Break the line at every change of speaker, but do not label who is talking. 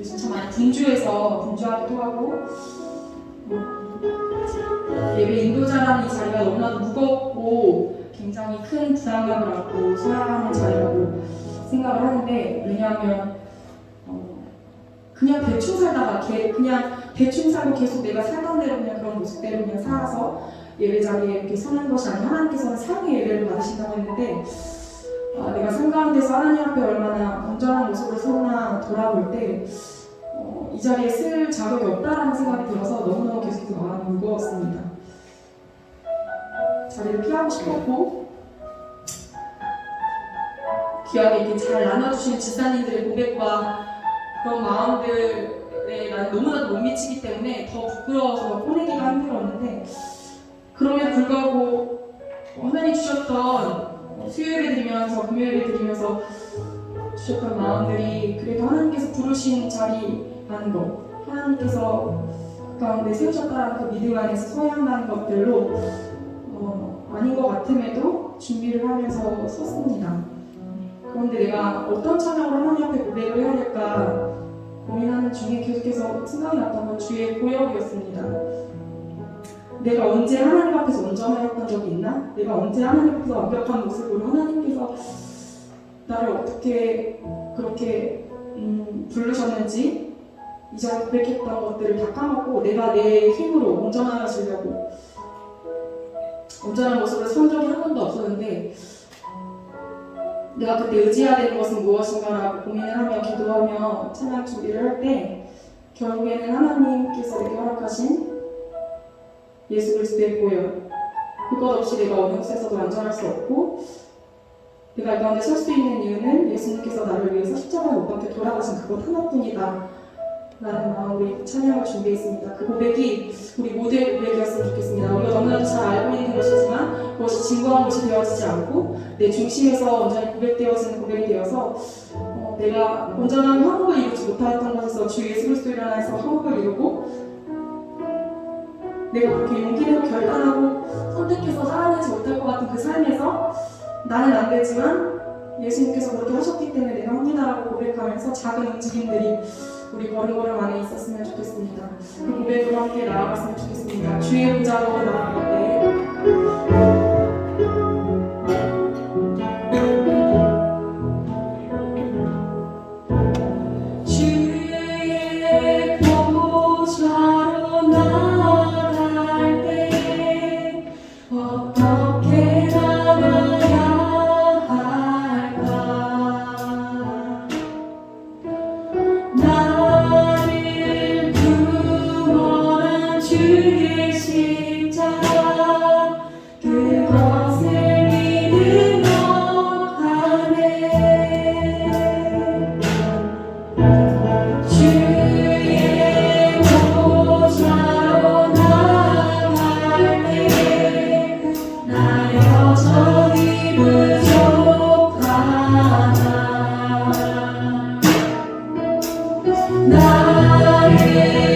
요즘 참 많이 분주해서 분주하기도 하고 어, 예배 인도자라는 이 자리가 너무나도 무겁고 굉장히 큰 부담감을 안고 살아가는 자리라고 생각을 하는데 왜냐하면 어, 그냥 대충 살다가 개- 그냥 대충 살고 계속 내가 살던 대로 그냥 그런 모습대로 그냥 살아서 예배 자리에 이렇게 서는 것이 아니라 하나님께서는 사랑의 예배를 받으신다고 했는데 아, 내가 삶 가운데서 하나님 앞에 얼마나 온전한 모습으로 서나 돌아볼 때 어, 이 자리에 쓸 자격이 없다라는 생각이 들어서 너무너무 계속 마음이 무거웠습니다. 자리를 피하고 싶었고 귀하게 이렇게 잘 나눠주신 집사님들의 고백과 그런 마음들에 난 너무나도 못 미치기 때문에 더 부끄러워서 꺼내기가 힘들었는데 그럼에도 불구하고 하나님 주셨던 수요일에 드리면서 금요일에 드리면서 주셨던 마음들이 그래도 하나님께서 부르신 자리라는 것 하나님께서 그 가운데 세우셨다는 그 믿음 안에서 서야 한다는 것들로 어, 아닌 것 같음에도 준비를 하면서 섰습니다. 그런데 내가 어떤 찬양으로 하나님 앞에 고백을 해야 될까 고민하는 중에 계속해서 생각이 났던 건 주의 고역이었습니다. 내가 언제 하나님 앞에서 온전하였던 적이 있나? 내가 언제 하나님 앞에서 완벽한 모습으로 하나님께서 나를 어떻게 그렇게 음, 부르셨는지 이전에 고백했던 것들을 다 까먹고 내가 내 힘으로 온전하여지려고 온전한 모습을 선 적이 한 번도 없었는데 내가 그때 의지해야 되는 것은 무엇인가라고 고민을 하며 기도하며 찬양 준비를 할 때 결국에는 하나님께서 내게 허락하신 예수 그리스도의 보혈 그것 없이 내가 어느 곳에서도 완전할 수 없고 내가 이 가운데 설 수 있는 이유는 예수님께서 나를 위해서 십자가에 못 박혀 돌아가신 그것 하나뿐이다 라는 마음으로 찬양을 준비했습니다. 그 고백이 우리 모두의 고백이었으면 좋겠습니다. 우리가 너무나도 잘 알고 있는 것이지만 그것이 진부한 것이 되어지지 않고 내 중심에서 온전히 고백되어지는 고백이 되어서 어, 내가 온전한 화목을 이루지 못하였던 것에서 주 예수 그리스도를 인하여서 화목을 이루고 내가 그렇게 용기 내고 결단하고 선택해서 살아내지 못할 것 같은 그 삶에서 나는 안 되지만 예수님께서 그렇게 하셨기 때문에 내가 합니다라고 고백하면서 작은 움직임들이 우리 걸음걸음 안에 있었으면 좋겠습니다. 그 고백으로 함께 나아갔으면 좋겠습니다. 주의 보좌로 나아갈 때
Nadie